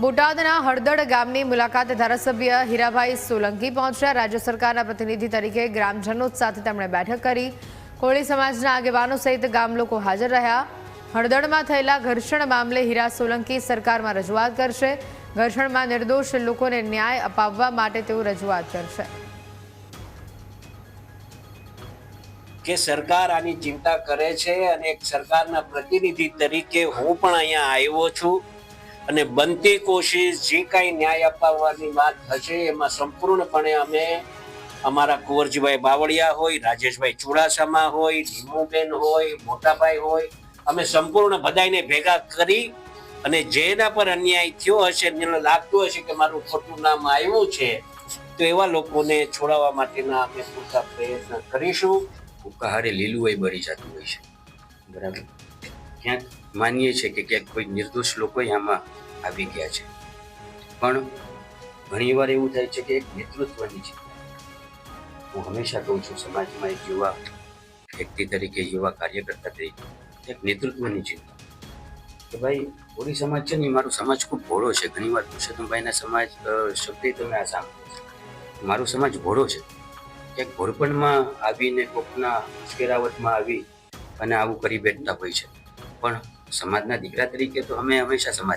બોટાદના હળદડ ગામની મુલાકાતે ધારાસભ્ય હીરાભાઈ સોલંકી પહોંચ્યા. રાજ્ય સરકારના પ્રતિનિધિ તરીકે ગ્રામજનો સાથે તેમણે બેઠક કરી. કોળી સમાજના આગેવાનો સહિત ગામ લોકો હાજર રહ્યા. હળદડમાં થયેલા ઘર્ષણ મામલે હીરા સોલંકી સરકારમાં રજૂઆત કરશે. ઘર્ષણમાં નિર્દોષ લોકોને ન્યાય અપાવવા માટે તેઓ રજૂઆત કરશે. કે સરકાર આની ચિંતા કરે છે અને એક સરકારના પ્રતિનિધિ તરીકે હું પણ અહીંયા આવ્યો છું. અને બનતી કોશિશ, જે કાંઈ ન્યાય અપાવવાની વાત હશે, એમાં સંપૂર્ણપણે અમે અમારા કુંવરજીભાઈ બાવળિયા હોય, રાજેશભાઈ ચુડાસામા હોય, ધીમુબેન હોય, મોટાભાઈ હોય, અમે સંપૂર્ણ બધાને ભેગા કરી અને જેના પર અન્યાય થયો હશે જેને લાગતું હશે કે મારું ખોટું નામ આવ્યું છે, તો એવા લોકોને છોડાવવા માટેના અમે પૂરતા પ્રયત્ન કરીશું. ઉકાહારે લીલું હોય બળી જતું હોય છે. બરાબર? ક્યાંક માનીએ છીએ કે ક્યાંક કોઈ નિર્દોષ લોકો આમાં આવી ગયા છે. પણ ઘણીવાર એવું થાય છે કે એક નેતૃત્વની છે. હું હંમેશા કહું છું, સમાજમાં એક યુવા વ્યક્તિ તરીકે, યુવા કાર્યકર્તા તરીકે, એક નેતૃત્વની છે. કે ભાઈ કોળી સમાજ છે ને મારો સમાજ ખૂબ ભોળો છે. ઘણીવાર પુરુષોત્તમભાઈના સમાજ શબ્દે તમે આ સાંભળ્યો મારો સમાજ ભોળો છે. ક્યાંક ભોળપણમાં આવીને કોકના ઉશ્કેરાવટમાં આવી અને આવું કરી બેઠતા હોય છે. પણ સમાજના દીકરા તરીકે તો અમે હંમેશા સમાજ